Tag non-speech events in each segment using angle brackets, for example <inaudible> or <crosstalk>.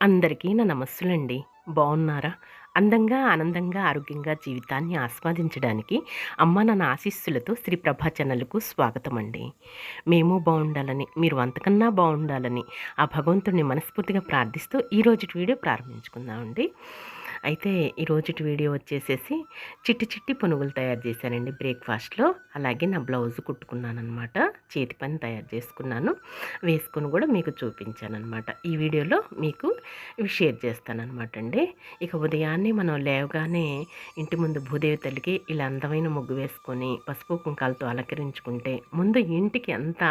అందరికీ నా నమస్సులండి. బాగున్నారా అందంగా ఆనందంగా ఆరోగ్యంగా జీవితాన్ని ఆస్వాదించడానికి అమ్మ నాన్న ఆశీస్సులతో శ్రీ ప్రభా ఛానల్కు స్వాగతం అండి మేము బాగుండాలని మీరు అంతకన్నా బాగుండాలని ఆ భగవంతుడిని మనస్ఫూర్తిగా ప్రార్థిస్తూ ఈరోజు వీడియో ప్రారంభించుకుందామండి. అయితే ఈరోజు వీడియో వచ్చేసేసి చిట్టి చిట్టి పునుగులు తయారు చేశానండి బ్రేక్ఫాస్ట్లో. అలాగే నా బ్లౌజ్ కుట్టుకున్నాను అనమాట చేతి పని తయారు చేసుకున్నాను. వేసుకుని కూడా మీకు చూపించాను అనమాట ఈ వీడియోలో మీకు ఇవి షేర్ చేస్తానమాట అండి. ఇక ఉదయాన్నే మనం లేవగానే ఇంటి ముందు భూదేవి తల్లికి ఇలా అందమైన ముగ్గు వేసుకొని పసుపు కుంకాలతో అలంకరించుకుంటే ముందు ఇంటికి ఎంత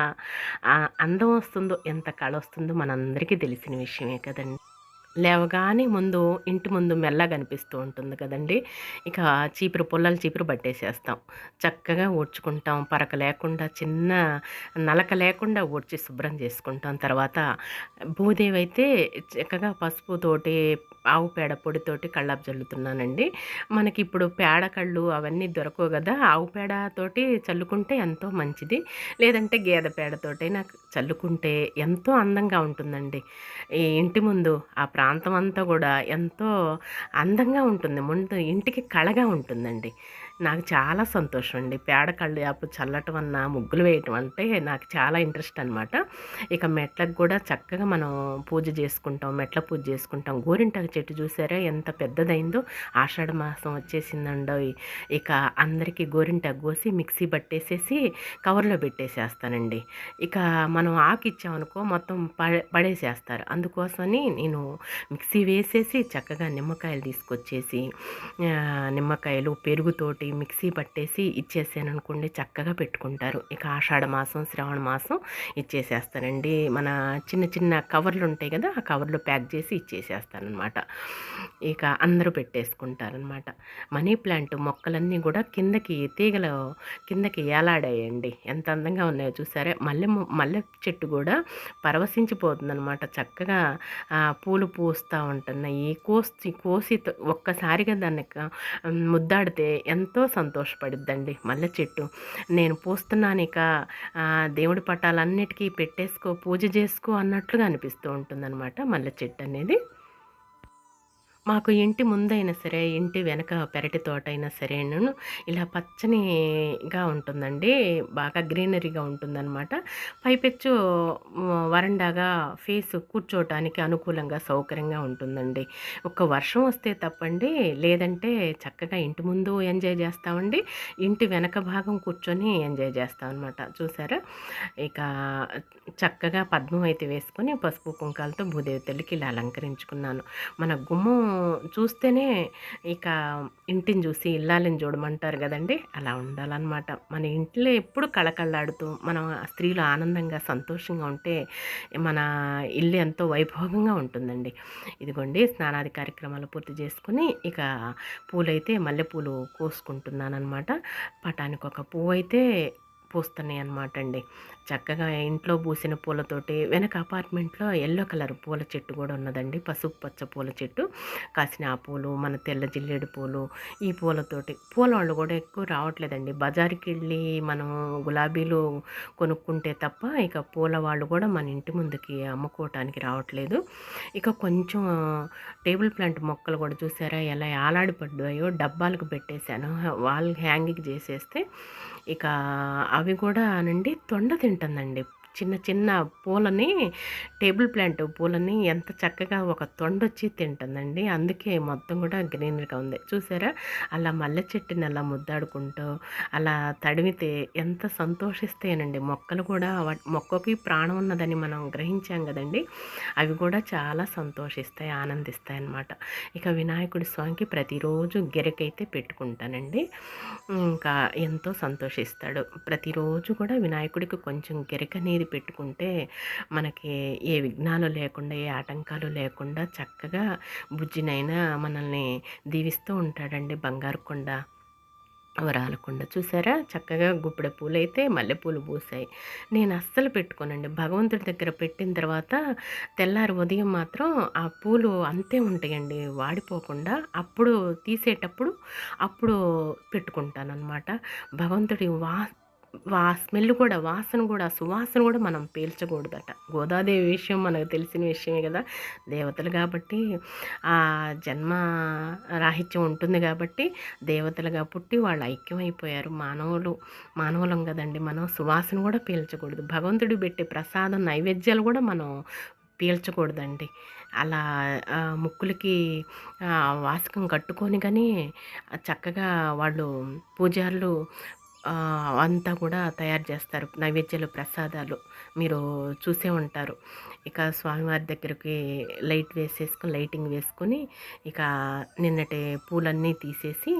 అందం వస్తుందో ఎంత కళ వస్తుందో మనందరికీ తెలిసిన విషయమే కదండి. లేవగానే ముందు ఇంటి ముందు మెల్లగా కనిపిస్తూ ఉంటుంది కదండి. ఇక చీపురు పుల్లలు చీపురు పట్టేసేస్తాం. చక్కగా ఊడ్చుకుంటాం. పరక లేకుండా చిన్న నలక లేకుండా ఊడ్చి శుభ్రం చేసుకుంటాం. తర్వాత భూదేవి అయితే చక్కగా పసుపుతోటి ఆవు పేడ పొడితోటి కళ్ళాపు చల్లుతున్నానండి మనకి ఇప్పుడు పేడ కళ్ళు అవన్నీ దొరకవు కదా. ఆవు పేడతోటి చల్లుకుంటే ఎంతో మంచిది. లేదంటే గేదె పేడతోటైనా చల్లుకుంటే ఎంతో అందంగా ఉంటుందండి. ఈ ఇంటి ముందు ఆ ప్రా ప్రాంతం అంతా కూడా ఎంతో అందంగా ఉంటుంది. ముందు ఇంటికి కళగా ఉంటుందండి. నాకు చాలా సంతోషం అండి పేడ కళ్ళు చల్లటం అన్న ముగ్గులు వేయటం అంటే నాకు చాలా ఇంట్రెస్ట్ అనమాట ఇక మెట్లకు కూడా చక్కగా మనం పూజ చేసుకుంటాం మెట్ల పూజ చేసుకుంటాం. గోరింటాకు చెట్టు చూసారా? ఎంత పెద్దదైందో. ఆషాఢ మాసం వచ్చేసిందండో. ఇక అందరికీ గోరింటాకు కోసి మిక్సీ పట్టేసేసి కవర్లో పెట్టేసేస్తానండి. ఇక మనం ఆకు ఇచ్చామనుకో మొత్తం పడేసేస్తారు. అందుకోసమని నేను మిక్సీ వేసేసి చక్కగా నిమ్మకాయలు తీసుకొచ్చేసి నిమ్మకాయలు పెరుగుతోటి ఒకటి మిక్సీ పట్టేసి ఇచ్చేసాను అనుకోండి చక్కగా పెట్టుకుంటారు. ఇక ఆషాఢ మాసం శ్రావణ మాసం ఇచ్చేసేస్తానండి. మన చిన్న చిన్న కవర్లు ఉంటాయి కదా ఆ కవర్లో ప్యాక్ చేసి ఇచ్చేసేస్తానమాట ఇక అందరూ పెట్టేసుకుంటారనమాట మనీ ప్లాంట్ మొక్కలన్నీ కూడా కిందకి తీగలు కిందకి ఏలాడాయండి. ఎంత అందంగా ఉన్నాయో చూసారే? మల్లె మల్లె చెట్టు కూడా పరవశించిపోతుందనమాట చక్కగా పూలు పూస్తూ ఉంటున్నాయి. కోసి కోసి ఒక్కసారిగా దాన్ని ముద్దాడితే ఎంత ఎంతో సంతోషపడిద్దండి మల్లె చెట్టు. నేను పూస్తున్నాను ఇక దేవుడి పటాలన్నిటికీ పెట్టేసుకో పూజ చేసుకో అన్నట్లుగా అనిపిస్తూ ఉంటుందన్నమాట మల్లె చెట్టు అనేది. మాకు ఇంటి ముందైనా సరే ఇంటి వెనక పెరటి తోట అయినా సరేను ఇలా పచ్చనిగా ఉంటుందండి. బాగా గ్రీనరీగా ఉంటుందన్నమాట. పైపెచ్చు వరండాగా ఫేస్ కూర్చోవటానికి అనుకూలంగా సౌకర్యంగా ఉంటుందండి. ఒక వర్షం వస్తే తప్పండి లేదంటే చక్కగా ఇంటి ముందు ఎంజాయ్ చేస్తామండి. ఇంటి వెనక భాగం కూర్చొని ఎంజాయ్ చేస్తాం అనమాట చూసారా? ఇక చక్కగా పద్మం అయితే వేసుకొని పసుపు కుంకాలతో భూదేవి తల్లికి ఇలా అలంకరించుకున్నాను. మన గుమ్మం చూస్తేనే ఇక ఇంటిని చూసి ఇల్లాలని చూడమంటారు కదండి. అలా ఉండాలన్నమాట. మన ఇంట్లో ఎప్పుడు కళకళలాడుతూ మనం స్త్రీలు ఆనందంగా సంతోషంగా ఉంటే మన ఇల్లు ఎంతో వైభోగంగా ఉంటుందండి. ఇదిగోండి స్నానాది కార్యక్రమాలు పూర్తి చేసుకుని ఇక పూలైతే మల్లెపూలు కోసుకుంటున్నాను పటానికి ఒక పువ్వు అయితే పూస్తున్నాయి అనమాట అండి చక్కగా ఇంట్లో పూసిన పూలతోటి వెనక అపార్ట్మెంట్లో ఎల్లో కలర్ పూల చెట్టు కూడా ఉన్నదండి. పసుపు పచ్చ పూల చెట్టు కాసిన ఆ పూలు మన తెల్ల జిల్లేడు పూలు ఈ పూలతోటి. పూల వాళ్ళు కూడా ఎక్కువ రావట్లేదండి. బజార్కి వెళ్ళి మనం గులాబీలు కొనుక్కుంటే తప్ప ఇక పూల వాళ్ళు కూడా మన ఇంటి ముందుకి అమ్ముకోవటానికి రావట్లేదు. ఇక కొంచెం టేబుల్ ప్లాంట్ మొక్కలు కూడా చూసారా? ఎలా ఆలాడిపడ్డాయో డబ్బాలకు పెట్టేశాను. వాల్ హ్యాంగింగ్ చేసేస్తే ఇక అవి కూడా నండి తొండ తింటుందండి. చిన్న చిన్న పూలని టేబుల్ ప్లాంట్ పూలని ఎంత చక్కగా ఒక తొండొచ్చి తింటుందండి. అందుకే మొత్తం కూడా గ్రీనరీగా ఉంది. చూసారా? అలా మల్లె చెట్టుని అలా ముద్దాడుకుంటూ అలా తడిమితే ఎంత సంతోషిస్తాయనండి. మొక్కలు కూడా మొక్కకి ప్రాణం ఉన్నదని మనం గ్రహించాం కదండి. అవి కూడా చాలా సంతోషిస్తాయి ఆనందిస్తాయి అన్నమాట. ఇక వినాయకుడి స్వామికి ప్రతిరోజు గిరకైతే పెట్టుకుంటానండి. ఇంకా ఎంతో సంతోషిస్తాడు. ప్రతిరోజు కూడా వినాయకుడికి కొంచెం గిరక అనేది పెట్టుకుంటే మనకి ఏ విఘ్నాలు లేకుండా ఏ ఆటంకాలు లేకుండా చక్కగా బుజ్జినైనా మనల్ని దీవిస్తూ ఉంటాడండి బంగారు కొండ వరాలకుండా చూసారా? చక్కగా గుప్పెడ పూలు అయితే మల్లెపూలు పూసాయి. నేను అస్సలు పెట్టుకోనండి. భగవంతుడి దగ్గర పెట్టిన తర్వాత తెల్లారి ఉదయం మాత్రం ఆ పూలు అంతే ఉంటాయండి. వాడిపోకుండా అప్పుడు తీసేటప్పుడు అప్పుడు పెట్టుకుంటాను అనమాట భగవంతుడి వా వా స్మెల్ కూడా వాసన కూడా సువాసన కూడా మనం పీల్చకూడదట. గోదాదేవి విషయం మనకు తెలిసిన విషయమే కదా. దేవతలు కాబట్టి ఆ జన్మ రాహిత్యం ఉంటుంది కాబట్టి దేవతలుగా పుట్టి వాళ్ళు ఐక్యమైపోయారు. మానవులు మానవులం కదండి. మనం సువాసన కూడా పీల్చకూడదు. భగవంతుడు పెట్టే ప్రసాదం నైవేద్యాలు కూడా మనం పీల్చకూడదండి. అలా ముక్కులకి వాసకం కట్టుకొని కానీ చక్కగా వాళ్ళు పూజారులు అంతా కూడా తయారు చేస్తారు. నైవేద్యాలు ప్రసాదాలు మీరు చూసే ఉంటారు. ఇక స్వామివారి దగ్గరికి లైట్ వేసేసుకొని లైటింగ్ వేసుకొని ఇక నిన్నటి పూలన్నీ తీసేసి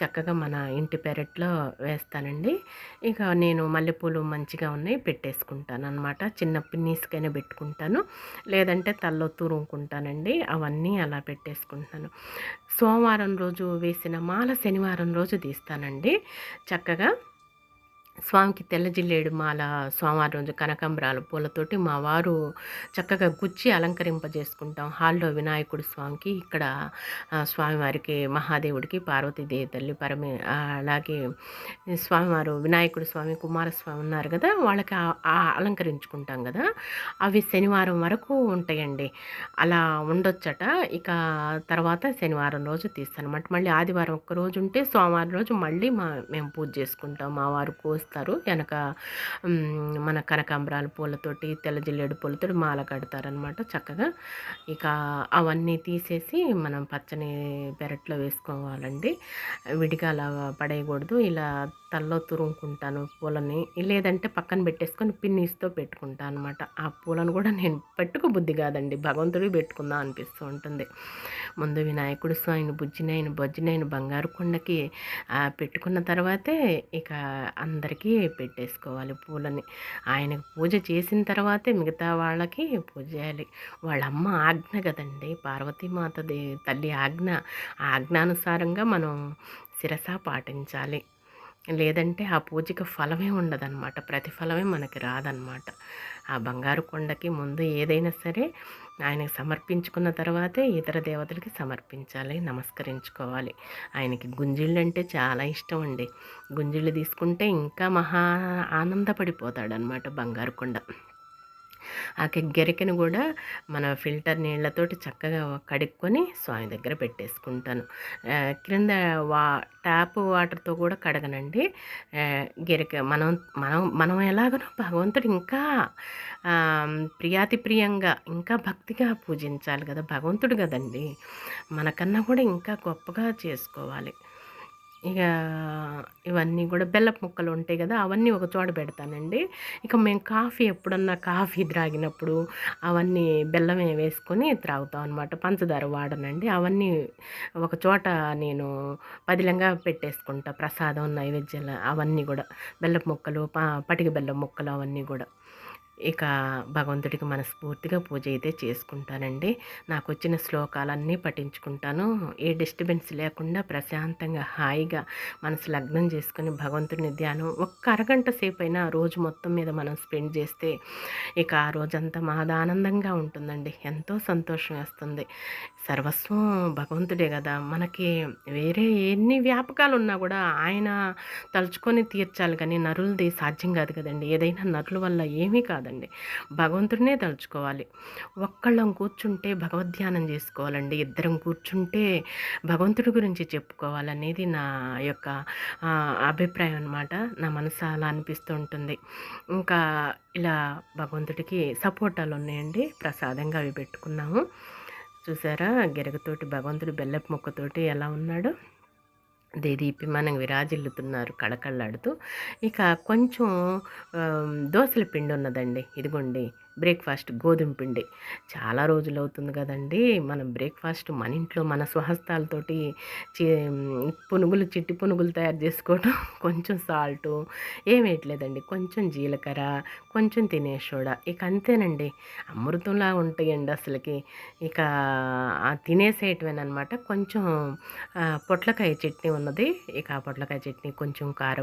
చక్కగా మన ఇంటి పెరట్లో వేస్తానండి. ఇక నేను మల్లెపూలు మంచిగా ఉన్నాయి పెట్టేసుకుంటాను అనమాట చిన్న పిన్నీస్కైనా పెట్టుకుంటాను. లేదంటే తల్లో తూరుకుంటానండి. అవన్నీ అలా పెట్టేసుకుంటాను. సోమవారం రోజు వేసిన మాల శనివారం రోజు తీస్తానండి. చక్కగా స్వామికి తెల్ల జిల్లేడు మాల స్వామివారి రోజు కనకంబరాల పూలతోటి మా వారు చక్కగా గుచ్చి అలంకరింపజేసుకుంటాం. హాల్లో వినాయకుడు స్వామికి ఇక్కడ స్వామివారికి మహాదేవుడికి పార్వతీదేవి తల్లి పరమే అలాగే స్వామివారు వినాయకుడు స్వామి కుమారస్వామి ఉన్నారు కదా వాళ్ళకి అలంకరించుకుంటాం కదా. అవి శనివారం వరకు ఉంటాయండి. అలా ఉండొచ్చట. ఇక తర్వాత శనివారం రోజు తీస్తాను అనమాట మళ్ళీ ఆదివారం ఒక్కరోజు ఉంటే సోమవారం రోజు మళ్ళీ మా మేము పూజ చేసుకుంటాం. మా వారు పూస్తారు వెనక మన కనకాంబరాల పూలతోటి తెల్ల జిల్లేడు పూలతోటి మాల కడతారనమాట చక్కగా. ఇక అవన్నీ తీసేసి మనం పచ్చని పెరట్లో వేసుకోవాలండి. విడిగా అలా పడేయకూడదు. ఇలా తల్లో తురుముకుంటాను పూలని లేదంటే పక్కన పెట్టేసుకొని పిన్నీస్తో పెట్టుకుంటాను అనమాట ఆ పూలను కూడా నేను పెట్టుకో బుద్ధి కాదండి. భగవంతుడి పెట్టుకుందాం అనిపిస్తూ ఉంటుంది. ముందు వినాయకుడు స్వామిని బుజ్జినైన బొజ్జినైన బంగారు కొండకి పెట్టుకున్న తర్వాతే ఇక అందరికీ పెట్టేసుకోవాలి పూలని. ఆయనకు పూజ చేసిన తర్వాతే మిగతా వాళ్ళకి పూజ చేయాలి. వాళ్ళ అమ్మ ఆజ్ఞ కదండి. పార్వతీమాత దే తల్లి ఆజ్ఞ. ఆజ్ఞానుసారంగా మనం శిరస పాటించాలి. లేదంటే ఆ పూజకి ఫలమే ఉండదన్నమాట. ప్రతిఫలమే మనకి రాదనమాట ఆ బంగారు కొండకి ముందు ఏదైనా సరే ఆయనకి సమర్పించుకున్న తర్వాతే ఇతర దేవతలకి సమర్పించాలి నమస్కరించుకోవాలి. ఆయనకి గుంజిళ్ళు అంటే చాలా ఇష్టం అండి. గుంజిళ్ళు తీసుకుంటే ఇంకా మహా ఆనందపడిపోతాడనమాట బంగారు కొండ. ఆ గెరికను కూడా మన ఫిల్టర్ నీళ్ళతోటి చక్కగా కడుక్కొని స్వామి దగ్గర పెట్టేసుకుంటాను. క్రింద వా ట్యాప్ వాటర్తో కూడా కడగనండి. గెరిక మనం మనం మనం ఎలాగనో భగవంతుడు ఇంకా ప్రియాతి ప్రియంగా ఇంకా భక్తిగా పూజించాలి కదా భగవంతుడు కదండి. మనకన్నా కూడా ఇంకా గొప్పగా చేసుకోవాలి. ఇక ఇవన్నీ కూడా బెల్లపు ముక్కలు ఉంటాయి కదా అవన్నీ ఒక చోట పెడతానండి. ఇక మేము కాఫీ ఎప్పుడన్నా కాఫీ త్రాగినప్పుడు అవన్నీ బెల్లమే వేసుకొని త్రాగుతాం అనమాట పంచదార వాడనండి. అవన్నీ ఒక చోట నేను పదిలంగా పెట్టేసుకుంటా ప్రసాదం నైవేద్యాలు అవన్నీ కూడా. బెల్లపు ముక్కలు పటిక బెల్లం ముక్కలు అవన్నీ కూడా. ఇక భగవంతుడికి మనస్ఫూర్తిగా పూజ అయితే చేసుకుంటానండి. నాకు వచ్చిన శ్లోకాలన్నీ పఠించుకుంటాను. ఏ డిస్టర్బెన్స్ లేకుండా ప్రశాంతంగా హాయిగా మనసు లగ్నం చేసుకుని భగవంతుడిని ధ్యానం ఒక్క అరగంట సేపు అయినా రోజు మొత్తం మీద మనం స్పెండ్ చేస్తే ఇక ఆ రోజంతా మాదానందంగా ఉంటుందండి. ఎంతో సంతోషం వేస్తుంది. సర్వస్వం భగవంతుడే కదా! మనకి వేరే ఎన్ని వ్యాపకాలు ఉన్నా కూడా ఆయన తలుచుకొని తీర్చాలి కానీ నరులది సాధ్యం కాదు కదండి. ఏదైనా నరుల వల్ల ఏమీ కాదండి. భగవంతుడినే తలుచుకోవాలి. ఒక్కళ్ళం కూర్చుంటే భగవద్ధ్యానం చేసుకోవాలండి. ఇద్దరం కూర్చుంటే భగవంతుడి గురించి చెప్పుకోవాలనేది నా యొక్క అభిప్రాయం అనమాట నా మనసు అలా అనిపిస్తూ ఉంటుంది. ఇంకా ఇలా భగవంతుడికి సపోటాలు ఉన్నాయండి. ప్రసాదంగా అవి పెట్టుకున్నాము. చూసారా? గిరగతోటి భగవంతుడు బెల్లపు మొక్కతోటి ఎలా ఉన్నాడు? మనం విరాజిల్లుతున్నారు కళకళ్ళాడుతూ ఇక కొంచెం దోశల పిండి ఉన్నదండి. ఇదిగోండి. బ్రేక్ఫాస్ట్ గోధుమ పిండి. చాలా రోజులు అవుతుంది కదండి. మనం బ్రేక్ఫాస్ట్ మన ఇంట్లో మన స్వహస్తాలతోటి పునుగులు చిట్టి పునుగులు తయారు చేసుకోవటం <laughs> కొంచెం సాల్టు ఏమేయట్లేదండి కొంచెం జీలకర్ర కొంచెం తినే సోడా ఇక అంతేనండి. అమృతంలా ఉంటాయండి అసలుకి. ఇక తినేసేయటమేనమాట కొంచెం పొట్లకాయ చట్నీ ఉన్నది. ఇక ఆ పొట్లకాయ చట్నీ కొంచెం కార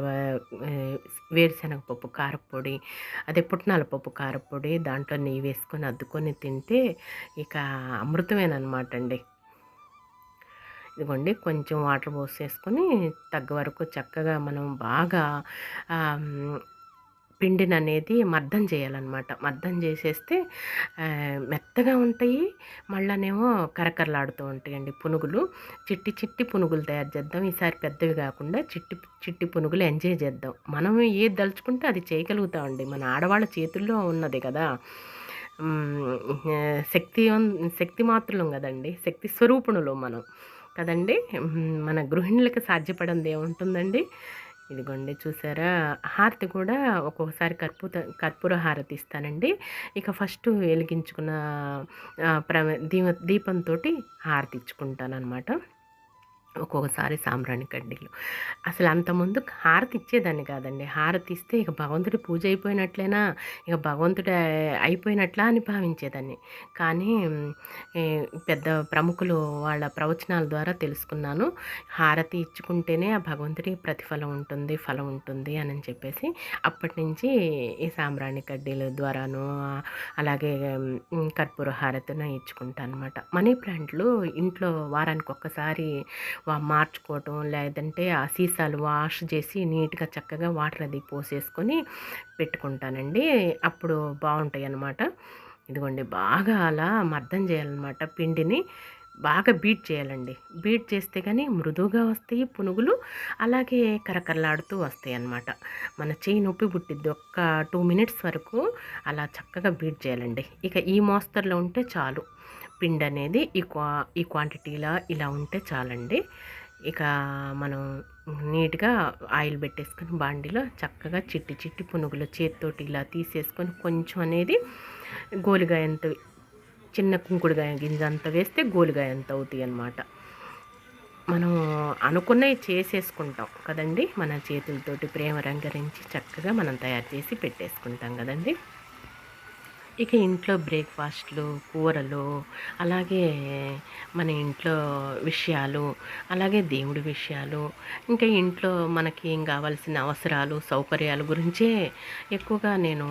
వేరుశనగ పప్పు కారపొడి అదే పుట్నాల పప్పు కారపొడి దాంట్లో దాంట్లో నెయ్యి వేసుకొని అద్దుకొని తింటే ఇక అమృతమేనమాట అండి. ఇదిగోండి కొంచెం వాటర్ పోసేసుకొని తగ్గ వరకు చక్కగా మనం బాగా పిండిని అనేది మర్దం చేయాలన్నమాట. మర్దం చేసేస్తే మెత్తగా ఉంటాయి. మళ్ళానేమో కరకరలాడుతూ ఉంటాయండి పునుగులు. చిట్టి చిట్టి పునుగులు తయారు చేద్దాం. ఈసారి పెద్దవి కాకుండా చిట్టి చిట్టి పునుగులు ఎంజాయ్ చేద్దాం. మనం ఏది దలుచుకుంటే అది చేయగలుగుతామండి. మన ఆడవాళ్ళ చేతుల్లో ఉన్నది కదా. శక్తి శక్తి మాత్రులం కదండి. శక్తి స్వరూపుణులు మనం. కదండి? మన గృహిణులకు సాధ్యపడింది ఏముంటుందండి? ఇదిగోండి చూసారా హారతి కూడా ఒక్కొక్కసారి కర్పూత కర్పూర హారతి ఇస్తానండి. ఇక ఫస్ట్ వెలిగించుకున్న ప్ర దీప దీపంతో హారతి ఇచ్చుకుంటాను అనమాట ఒక్కొక్కసారి సాంబ్రాణి కడ్డీలు. అసలు అంతకుముందు హారతి ఇచ్చేదాన్ని కాదండి. హారతి ఇస్తే ఇక భగవంతుడి పూజ అయిపోయినట్లేనా? ఇక భగవంతుడు అయిపోయినట్లా అని భావించేదాన్ని. కానీ పెద్ద ప్రముఖులు వాళ్ళ ప్రవచనాల ద్వారా తెలుసుకున్నాను. హారతి ఇచ్చుకుంటేనే ఆ భగవంతుడి ప్రతిఫలం ఉంటుంది ఫలం ఉంటుంది అని చెప్పేసి అప్పటి నుంచి ఈ సాంబ్రాణి కడ్డీల ద్వారాను అలాగే కర్పూర హారతిన ఇచ్చుకుంటాను అనమాట మనీ ప్లాంట్లు ఇంట్లో వారానికి ఒక్కసారి మార్చుకోవటం లేదంటే ఆ సీసాలు వాష్ చేసి నీట్గా చక్కగా వాటర్ అది పోసేసుకొని పెట్టుకుంటానండి. అప్పుడు బాగుంటాయి అన్నమాట ఇదిగోండి బాగా అలా మర్దం చేయాలన్నమాట పిండిని. బాగా బీట్ చేయాలండి. బీట్ చేస్తే కానీ మృదువుగా వస్తాయి పునుగులు అలాగే కరకరలాడుతూ వస్తాయి అన్నమాట మన చేయి నొప్పి పుట్టిద్ది ఒక్క టూ మినిట్స్ వరకు అలా చక్కగా బీట్ చేయాలండి. ఇక ఈ మోస్తరులో ఉంటే చాలు. పిండి అనేది ఈ క్వా ఈ క్వాంటిటీలా ఇలా ఉంటే చాలండి. ఇక మనం నీట్గా ఆయిల్ పెట్టేసుకొని బాండిలో చక్కగా చిట్టి చిట్టి పునుగులు చేతితోటి ఇలా తీసేసుకొని కొంచెం అనేది గోలిగాయ ఎంత చిన్న కుంకుడుగాయ గింజ అంత వేస్తే గోలిగాయ అంత అవుతాయి అన్నమాట. మనం అనుకున్నవి చేసేసుకుంటాం కదండి. మన చేతులతోటి ప్రేమ రంగరించి చక్కగా మనం తయారు చేసి పెట్టేసుకుంటాం కదండి. ఇక ఇంట్లో బ్రేక్ఫాస్ట్లు కూరలు అలాగే మన ఇంట్లో విషయాలు అలాగే దేవుడి విషయాలు. ఇంకా ఇంట్లో మనకి ఏం కావాల్సిన అవసరాలు సౌకర్యాల గురించే ఎక్కువగా నేను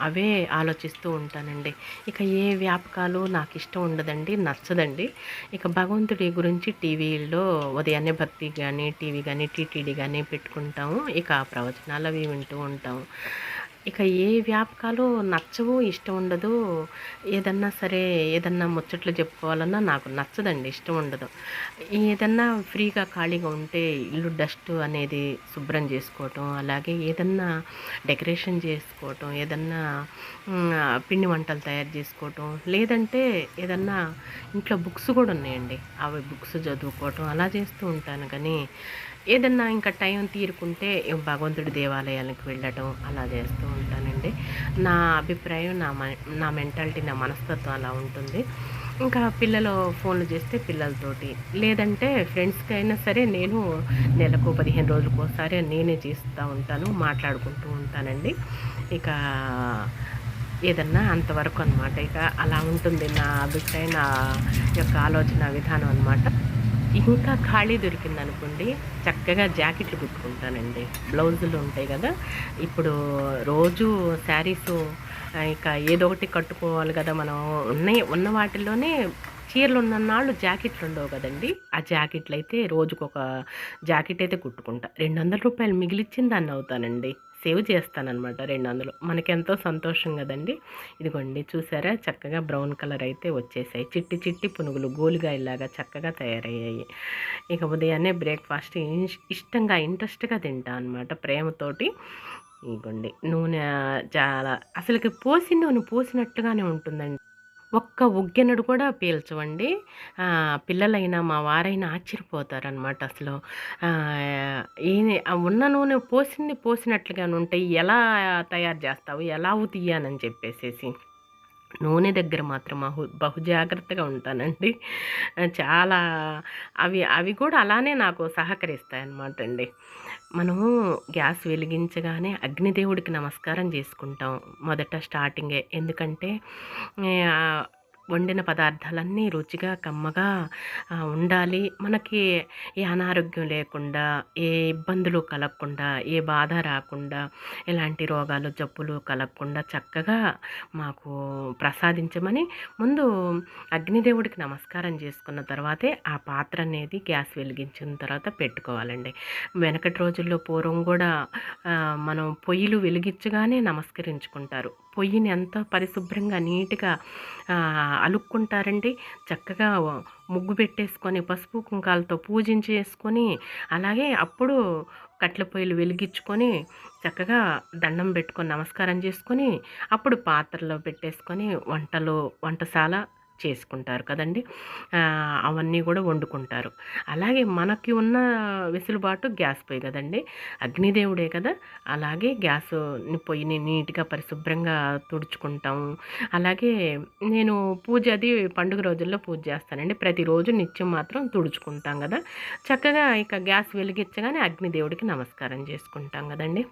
అవే ఆలోచిస్తూ ఉంటానండి. ఇక ఏ వ్యాపకాలు నాకు ఇష్టం ఉండదండి నచ్చదండి. ఇక భగవంతుడి గురించి టీవీలో ఉదయాన్నే భక్తి కానీ టీవీ కానీ టీటీడీ కానీ పెట్టుకుంటాము. ఇక ప్రవచనాలు అవి వింటూ ఉంటాము. ఇక ఏ వ్యాపకాలు నచ్చవు ఇష్టం ఉండదు ఏదన్నా సరే ఏదన్నా ముచ్చట్లు చెప్పుకోవాలన్నా నాకు నచ్చదండి ఇష్టం ఉండదు. ఏదన్నా ఫ్రీగా ఖాళీగా ఉంటే ఇల్లు డస్ట్ అనేది శుభ్రం చేసుకోవటం అలాగే ఏదన్నా డెకరేషన్ చేసుకోవటం ఏదన్నా పిండి వంటలు తయారు చేసుకోవటం లేదంటే ఏదన్నా ఇంట్లో బుక్స్ కూడా ఉన్నాయండి. అవి బుక్స్ చదువుకోవటం అలా చేస్తూ ఉంటాను. కానీ ఏదన్నా ఇంకా టైం తీరుకుంటే భగవంతుడి దేవాలయాలకు వెళ్ళటం అలా చేస్తూ ఉంటానండి. నా అభిప్రాయం నా నా మెంటాలిటీ నా మనస్తత్వం అలా ఉంటుంది. ఇంకా పిల్లలు ఫోన్లు చేస్తే పిల్లలతోటి లేదంటే ఫ్రెండ్స్కి అయినా సరే నేను నెలకు పదిహేను రోజులకు ఒకసారి నేనే చేస్తూ ఉంటాను మాట్లాడుకుంటూ ఉంటానండి. ఇక ఏదన్నా అంతవరకు అనమాట ఇక అలా ఉంటుంది నా అభిప్రాయం నా యొక్క ఆలోచన విధానం అనమాట ఇంకా ఖాళీ దొరికింది అనుకోండి చక్కగా జాకెట్లు కుట్టుకుంటానండి. బ్లౌజులు ఉంటాయి కదా ఇప్పుడు రోజు శారీస్ ఇక ఏదో ఒకటి కట్టుకోవాలి కదా మనం. ఉన్నాయి ఉన్న వాటిల్లోనే చీరలు ఉన్నన్నాళ్ళు జాకెట్లు ఉండవు కదండి. ఆ జాకెట్లు అయితే రోజుకొక జాకెట్ అయితే కుట్టుకుంటా. రెండు వందల రూపాయలు మిగిలిచ్చిన దాన్ని అవుతానండి. సేవ్ చేస్తానమాట రెండు వందలు మనకెంతో సంతోషం కదండి. ఇదిగోండి చూసారా? చక్కగా బ్రౌన్ కలర్ అయితే వచ్చేసాయి. చిట్టి చిట్టి పునుగులు గోలుగాయలాగా చక్కగా తయారయ్యాయి. ఇక ఉదయాన్నే బ్రేక్ఫాస్ట్ ఇష్టంగా ఇంట్రెస్ట్గా తింటా అనమాట ప్రేమతోటి. ఇదిగోండి నూనె చాలా అసలుకి పోసిన నూనె పోసినట్టుగానే ఉంటుందండి. ఒక్క ఉగ్గెనడు కూడా పీల్చవండి. పిల్లలైనా మా వారైనా ఆశ్చర్యపోతారనమాట అసలు. ఏ ఉన్న నూనె పోసింది పోసినట్లుగానే ఉంటాయి ఎలా తయారు చేస్తావు? ఎలా ఉతియ్యానని చెప్పేసేసి. నూనె దగ్గర మాత్రం బహు బహు జాగ్రత్తగా ఉంటానండి. చాలా అవి అవి కూడా అలానే నాకు సహకరిస్తాయి అన్నమాట అండి మనము గ్యాస్ వెలిగించగానే అగ్నిదేవుడికి నమస్కారం చేసుకుంటాం. మొదట స్టార్టింగే. ఎందుకంటే వండిన పదార్థాలన్నీ రుచిగా కమ్మగా ఉండాలి. మనకి ఏ అనారోగ్యం లేకుండా ఏ ఇబ్బందులు కలగకుండా ఏ బాధ రాకుండా ఎలాంటి రోగాలు జబ్బులు కలగకుండా చక్కగా మాకు ప్రసాదించమని ముందు అగ్నిదేవుడికి నమస్కారం చేసుకున్న తర్వాతే ఆ పాత్ర అనేది గ్యాస్ వెలిగించిన తర్వాత పెట్టుకోవాలండి. వెనకటి రోజుల్లో పూర్వం కూడా మనం పొయ్యిలు వెలిగించగానే నమస్కరించుకుంటారు. పొయ్యిని ఎంత పరిశుభ్రంగా నీట్గా అలుక్కుంటారండి. చక్కగా ముగ్గు పెట్టేసుకొని పసుపు కుంకాలతో పూజించేసుకొని అలాగే అప్పుడు కట్ల పొయ్యిలు వెలిగించుకొని చక్కగా దండం పెట్టుకొని నమస్కారం చేసుకొని అప్పుడు పాత్రలో పెట్టేసుకొని వంటలు వంటశాల చేసుకుంటారు కదండి. అవన్నీ కూడా వండుకుంటారు. అలాగే మనకి ఉన్న వెసులుబాటు గ్యాస్ పొయ్యి కదండి. అగ్నిదేవుడే కదా. అలాగే గ్యాస్ పొయ్యిని నీట్గా పరిశుభ్రంగా తుడుచుకుంటాము అలాగే నేను పూజ అది పండుగ రోజుల్లో పూజ చేస్తానండి. ప్రతిరోజు నిత్యం మాత్రం తుడుచుకుంటాం కదా. చక్కగా ఇక గ్యాస్ వెలిగించగానే అగ్నిదేవుడికి నమస్కారం చేసుకుంటాం కదండి.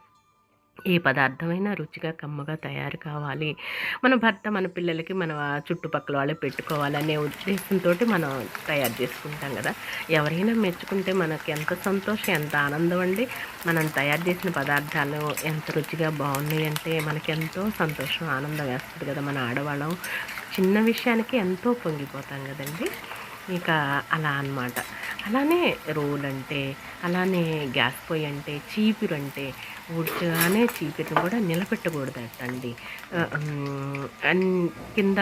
ఏ పదార్థమైనా రుచిగా కమ్మగా తయారు కావాలి. మన భర్త మన పిల్లలకి మన చుట్టుపక్కల వాళ్ళే పెట్టుకోవాలనే ఉద్దేశంతో మనం తయారు చేసుకుంటాం కదా. ఎవరైనా మెచ్చుకుంటే మనకి ఎంత సంతోషం ఎంత ఆనందం అండి. మనం తయారు చేసిన పదార్థాలు ఎంత రుచిగా బాగున్నాయి అంటే మనకి ఎంతో సంతోషం ఆనందం వేస్తుంది కదా మన ఆడవాళ్ళం. చిన్న విషయానికి ఎంతో పొంగిపోతాం కదండి. ఇక అలా అన్నమాట. అలానే రోల్ అంటే అలానే గ్యాస్ పొయ్యి అంటే చీపురు అంటే ఊడ్చగానే చీపురుని కూడా నిలబెట్టకూడదటండి. కింద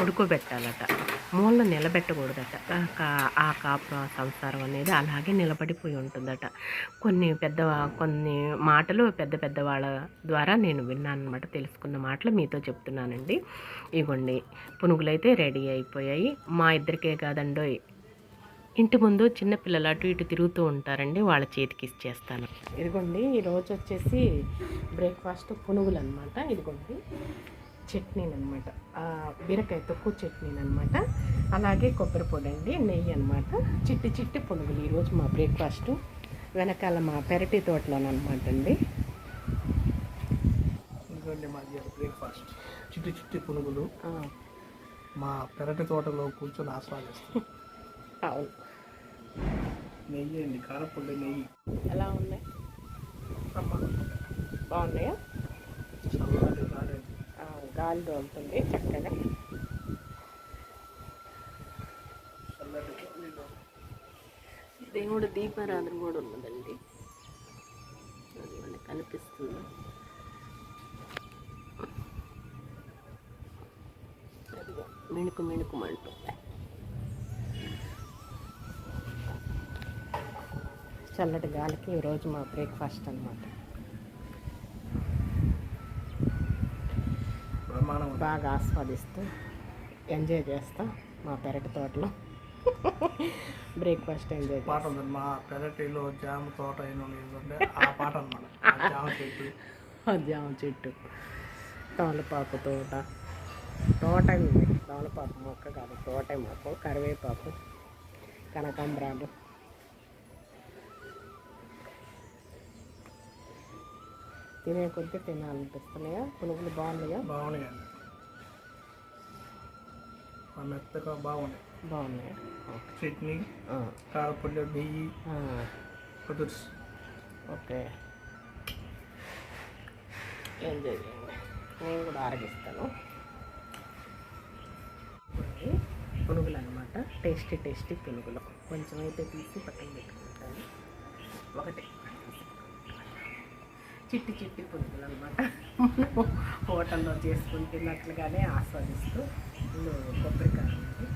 ఉడుకోబెట్టాలట మూలన నిలబెట్టకూడదట. ఆ కా- ఆ కాపు సంసారం అనేది అలాగే నిలబడిపోయి ఉంటుందట. కొన్ని పెద్ద కొన్ని మాటలు పెద్ద పెద్ద వాళ్ళ ద్వారా నేను విన్నాను అనమాట తెలుసుకున్న మాటలు మీతో చెప్తున్నానండి. ఇగోండి పునుగులైతే రెడీ అయిపోయాయి. మా ఇద్దరికే కాదండోయ్ ఇంటి ముందు చిన్న పిల్లలు అటు ఇటు తిరుగుతూ ఉంటారండి వాళ్ళ చేతికి ఇచ్చేస్తాను. ఇదిగోండి ఈరోజు వచ్చేసి బ్రేక్ఫాస్ట్ పునుగులు అనమాట ఇదిగోండి చట్నీలు అనమాట బీరకాయ తక్కువ చట్నీలు అనమాట అలాగే కొబ్బరి పొడి అండి నెయ్యి అనమాట చిట్టి చిట్టి పునుగులు ఈరోజు మా బ్రేక్ఫాస్ట్. వెనకాల మా పెరటి తోటలోనమాట అండి. ఇదిగోండి మా బ్రేక్ఫాస్ట్. చిట్టి చిట్టి పునుగులు మా పెరటి తోటలో కూర్చొని ఆస్వాదిస్తాం. అవును నెయ్యి అండి కారపొడి నెయ్యి. ఎలా ఉన్నాయి బాగున్నాయా? గాలి దోలుతుంది చక్కగా. దేవుడు దీపారాధన కూడా ఉన్నదండి. అది మనకి కనిపిస్తుంది. చల్లటి గాలికి ఈరోజు మా బ్రేక్ఫాస్ట్ అనమాట. బాగా ఆస్వాదిస్తూ ఎంజాయ్ చేస్తా మా పెరటి తోటలో. బ్రేక్ఫాస్ట్ ఎంజాయ్ పాట ఉంది మా పెరటిలో జామ తోట ఆ పాట అనమాట జామ చెట్టు. జామ చెట్టు. తోలపాకు తోట. తోట ఉంది తోలపాకు మొక్క కాదు తోట మొక్క కరివేపాకు కనకాంబరాలు. తినే కొద్దీ తినాలనిపిస్తున్నాయా? పునుగులు బాగున్నాయా? బాగున్నాయండి మెత్తగా బాగున్నాయి. బాగున్నాయా? చట్నీ కారపొడి నెయ్యి కుదుర్స్ ఓకే. ఎంజాయ్ చేయండి నేను కూడా ఆరగిస్తాను. పునుగులు అనమాట టేస్టీ టేస్టీ పునుగులు. కొంచెం అయితే తీసి పక్కన పెట్టుకుంటాను. ఒకటి. చిట్టి చిట్టి పురుగులు అనమాట హోటల్లో చేసుకుని తిన్నట్లుగానే ఆస్వాదిస్తూ ఇందులో కొబ్బరికాయ ఉంది.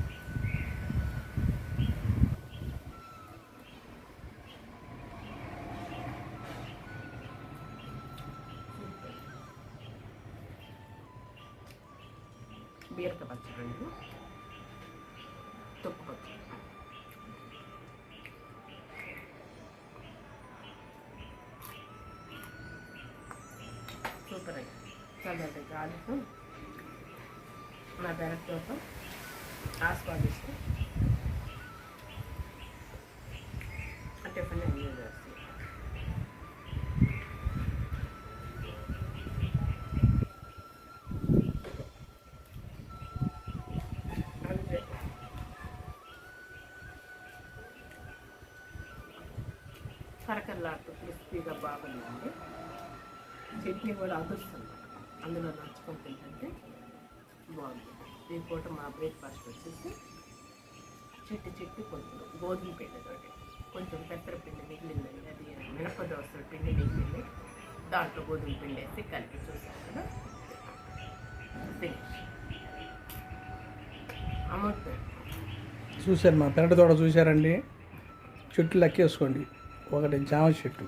బీరకాయ పచ్చడి ఆలిఫ్ నా బెరట్ కోసం ఆస్వాదిస్తూ టిఫిన్ ఎంజాయ్ చేస్తాను. కరకరలాడుతూ క్రిస్పీగా బాగుందండి. చట్నీ కూడా అదుస్తుంది. అందులో దీని పూట మా బ్రేక్ఫాస్ట్ వచ్చేసి చెట్టు చెట్టు కొంచెం గోధుమ పిండితోటి కొంచెం పెసరపిండి మిగిలిందండి అది మినప దోశ పిండి మిగిలింది. దాంట్లో గోధుమ పిండి వేసి కలిపి చూసాను కదా. ఫినిష్ చూశారు మా పెరటి తోట చూశారండి. చెట్లు లెక్కేసుకోండి ఒకటి జామ చెట్టు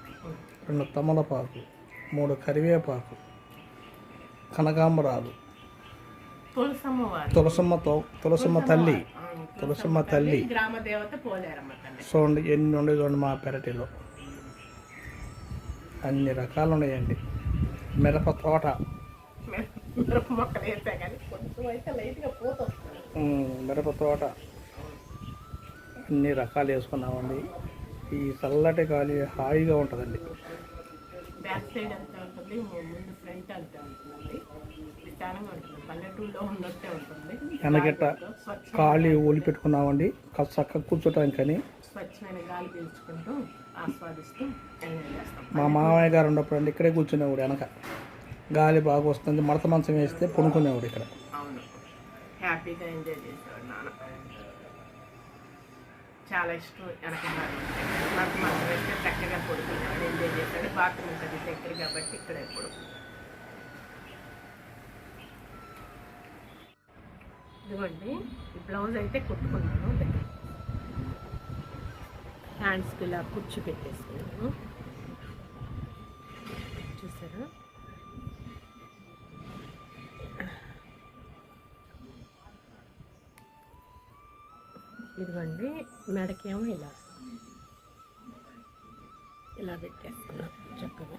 రెండు తమలపాకు మూడు కరివేపాకు కనకాంబరాలు తులసమ్మ తులసమ్మ తల్లి. తులసమ్మ తల్లి. చూడండి ఎన్ని ఉండే చూడండి మా పెరటిలో. అన్ని రకాలు ఉన్నాయండి. మిరప తోట. మిరప తోట. అన్ని రకాలు వేసుకున్నామండి. ఈ చల్లటి గాలి హాయిగా ఉంటుందండి. బ్యాక్ సైడ్ అంతా ఉంటుంది ముందు ఫ్రంట్ అంతా ఉంటుంది. వెనకట్ట ఖాళీ ఊలి పెట్టుకున్నామండి. చక్కగా కూర్చోటానికని స్వచ్ఛమైన గాలి పీల్చుకుంటూ ఆస్వాదిస్తూ ఎంజాయ్ చేస్తాం. మా మామయ్య గారు ఉన్నప్పుడు అండి ఇక్కడే కూర్చునేవాడు వెనక. గాలి బాగా వస్తుంది మడత మంచం వేస్తే పడుకునేవాడు ఇక్కడ. అవును. హ్యాపీగా ఎంజాయ్ చేసేవాడు నాన్న. చాలా ఇష్టం వెనక నాకు మనం వేస్తే చక్కగా పడుకునేవాడు ఎంజాయ్ చేశాడు బాత్రూమ్ ఉంటుంది దగ్గర కాబట్టి ఇక్కడ ఎప్పుడు ఇదిగోండి ఈ బ్లౌజ్ అయితే కుట్టుకున్నాను. హ్యాండ్స్కి ఇలా కుర్చీ పెట్టేసుకున్నాను. చూసారా? ఇదిగోండి మెడకేమో ఇలా. ఇలా పెట్టేసుకున్నాం చక్కగా.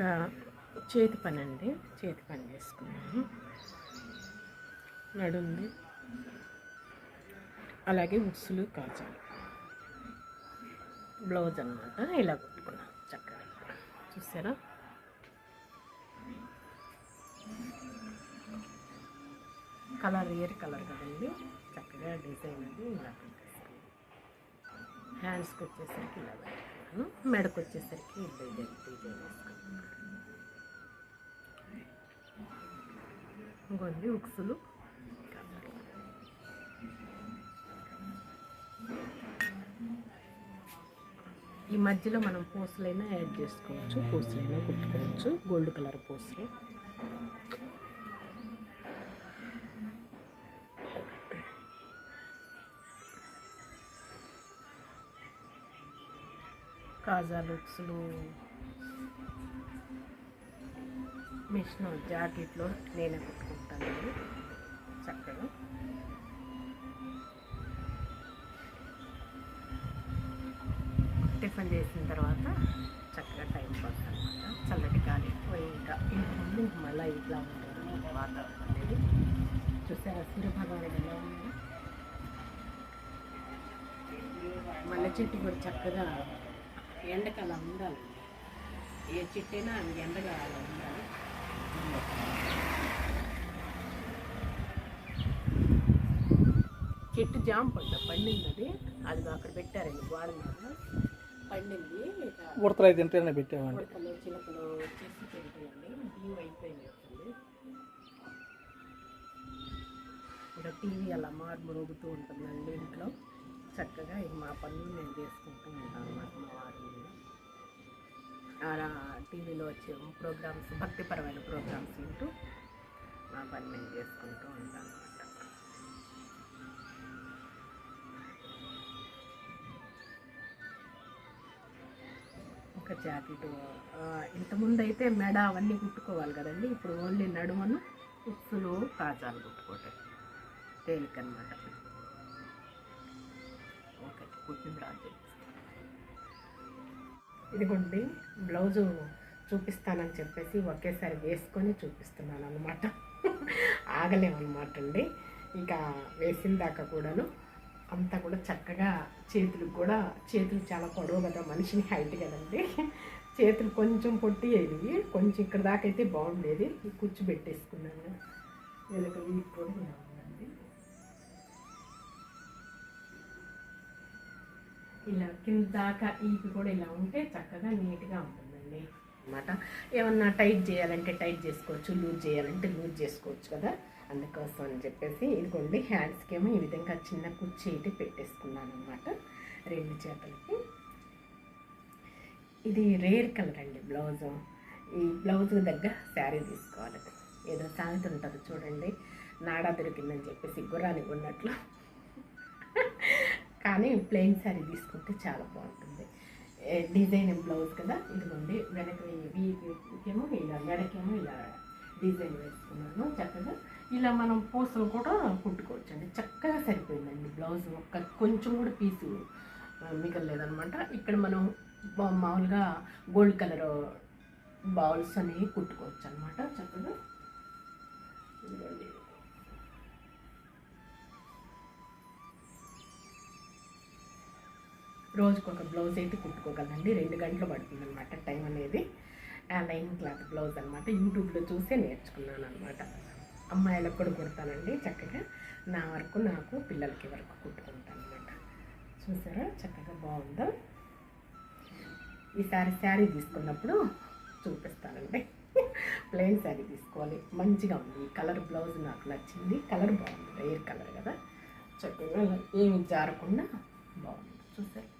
చేతి పని అండి చేతి పని చేసుకున్నాను. నడుంది. అలాగే ఉక్సులు కాజాలు బ్లౌజ్ అన్నమాట. ఇలా కుట్టుకున్నాను చక్కగా. చూసారా? కలర్ ఏర్ కలర్ కదండి. చక్కగా డిజైన్ అది. ఇలా హ్యాండ్స్కి వచ్చేసరికి ఇలా పెట్టుకున్నాను. మెడకు వచ్చేసరికి డిజైన్ డిజైన్ వేసుకున్నాను. ఇంకొంది ఉక్సులు. ఈ మధ్యలో మనం పూసలైనా యాడ్ చేసుకోవచ్చు. పూసలైనా కుట్టుకోవచ్చు. గోల్డ్ కలర్ పూసలు. కాజా లుక్స్లు మిషన్ జాకెట్లో నేనే కుట్టుకుంటానండి చక్కగా. టిఫిన్ చేసిన తర్వాత చక్కగా టైం పాస్ అనమాట చల్లటి గాలి పోయి ఇంకా ఇంటి ముందు ఇంక మళ్ళీ ఇట్లా ఉంటుంది వాతావరణం అనేది. చూసారా సూర్యభగవాన్ ఎలా ఉంది మల్లె చెట్టు కూడా చక్కగా ఎండకు అలా ఉండాలి. ఏ చెట్టు అయినా అది ఎండగా అలా ఉండాలి. చెట్టు జామ పండు పండింది అది అది అక్కడ పెట్టారండి గోడ మీద. పండింది. ఉడతలు అయితే ఇంటనే పెట్టామండి. ఉడతలు చిలకలు వచ్చేసి తింటాయండి బియ్యం అయిపోయింది అసలు. ఇంకా టీవీ అలా మారుమరుగుతూ ఉంటుందండి ఇంట్లో. చక్కగా మా పనులు నేను చేసుకుంటూ ఉంటాను అన్నమాట మా వారు. నేను. అలా టీవీలో వచ్చే ప్రోగ్రామ్స్ భక్తిపరమైన ప్రోగ్రామ్స్ వింటూ నా పని నేను చేసుకుంటూ ఉంటాను ఒక జాకెట్ ఇంతకుముందు అయితే మెడ అవన్నీ కుట్టుకోవాలి కదండి. ఇప్పుడు ఓన్లీ నడుమను ఉప్పులు కాజాలు కుట్టుకోవటం. తేలిక అనమాట ఓకే కుట్టింది రాజు ఇదిగోండి బ్లౌజు చూపిస్తానని చెప్పేసి ఒకేసారి వేసుకొని చూపిస్తున్నాను అనమాట ఆగలేమన్నమాట అండి. ఇంకా వేసిన దాకా కూడాను అంతా కూడా చక్కగా చేతులకు కూడా చేతులు చాలా పొడవు కదా మనిషిని హైట్ కదండి. చేతులు కొంచెం పొట్టి అయ్యి కొంచెం ఇక్కడ దాకా అయితే బాగుండేది. కూర్చోబెట్టేసుకున్నాను కుచ్చు వెనక వీక్ కూడా ఇలా కింద దాకా ఈపి కూడా ఇలా ఉంటే చక్కగా నీట్గా ఉంటుందండి. అన్నమాట. ఏమన్నా టైట్ చేయాలంటే టైట్ చేసుకోవచ్చు లూజ్ చేయాలంటే లూజ్ చేసుకోవచ్చు కదా? అందుకోసం అని చెప్పేసి ఇదిగోండి హ్యాండ్స్కి ఏమో ఈ విధంగా చిన్న కుర్చీ అయితే పెట్టేసుకున్నాను అనమాట రెండు చేపలకి ఇది రేర్ కలర్ అండి బ్లౌజు. ఈ బ్లౌజ్ దగ్గర శారీ తీసుకోవాలి. ఏదో సామెత ఉంటుంది చూడండి. నాడా దొరికిందని చెప్పేసి గుర్రానికి ఉన్నట్లు. కానీ ప్లెయిన్ శారీ తీసుకుంటే చాలా బాగుంటుంది. డిజైన్ బ్లౌజ్ కదా? ఇదిగోండి వెనక వీకేమో ఇలా వెనకేమో ఇలా డిజైన్ వేసుకున్నాను చక్కగా. ఇలా మనం పూసలు కూడా కుట్టుకోవచ్చు అండి చక్కగా సరిపోయిందండి బ్లౌజ్ ఒక్క కొంచెం కూడా పీసు మిగలలేదనమాట ఇక్కడ మనం మామూలుగా గోల్డ్ కలర్ బౌల్స్ అనేవి కుట్టుకోవచ్చు అనమాట చక్కగా రోజుకు ఒక బ్లౌజ్ అయితే కుట్టుకోగలండి రెండు గంటలు పడుతుంది అనమాట టైం అనేది. ఆ లైన్ క్లాత్ బ్లౌజ్ అనమాట యూట్యూబ్లో చూసే నేర్చుకున్నాను అనమాట అమ్మాయిలకు కూడా కుడతానండి చక్కగా. నా వరకు నాకు పిల్లలకి వరకు కుట్టుకుంటాను అనమాట చూసారా? చక్కగా బాగుందా? ఈసారి శారీ తీసుకున్నప్పుడు చూపిస్తానండి. ప్లెయిన్ శారీ తీసుకోవాలి. మంచిగా ఉంది. ఈ కలర్ బ్లౌజ్ నాకు నచ్చింది. కలర్ బాగుంది. ఎయిర్ కలర్ కదా. చక్కగా ఏమి జారకుండా బాగుంది. చూసారు?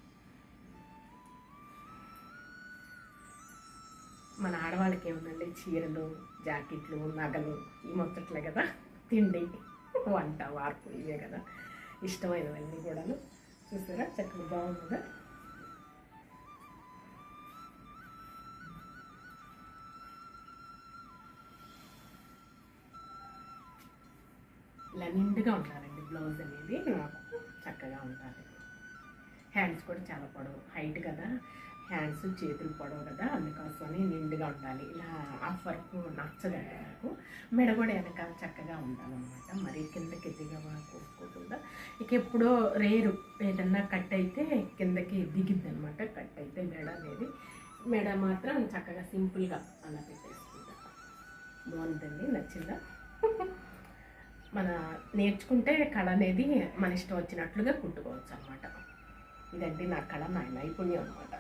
మన ఆడవాళ్ళకి ఏముందండి? చీరలు జాకెట్లు నగలు ఈ మొత్తట్లే కదా తిండి వంట వార్పు ఇవే కదా. ఇష్టమైనవన్నీ కూడాను. చూసారా? చక్కగా బాగుంది? కదా ఇలా నిండుగా ఉంటారండి బ్లౌజ్ అనేది. నాకు చక్కగా ఉండాలి హ్యాండ్స్ కూడా చాలా పొడవు. హైట్ కదా. హ్యాండ్స్ చేతులు పొడవు కదా అందుకోసమని నిండుగా ఉండాలి. ఇలా హాఫ్ వరకు నచ్చదండి నాకు. మెడ కూడా వెనకాల చక్కగా ఉండాలన్నమాట. మరీ కిందకి దిగవా కోసుకోకుండా. ఇక ఎప్పుడో రేరు ఏదన్నా కట్ అయితే కిందకి దిగిద్ది అనమాట కట్ అయితే మెడ అనేది మెడ మాత్రం చక్కగా సింపుల్గా అలా పెట్టేసుకుంటా. బాగుందండి నచ్చిందా? మన నేర్చుకుంటే కళ అనేది మన ఇష్టం వచ్చినట్లుగా కుట్టుకోవచ్చు అనమాట ఇదండి నా కళ నా నైపుణ్యం అనమాట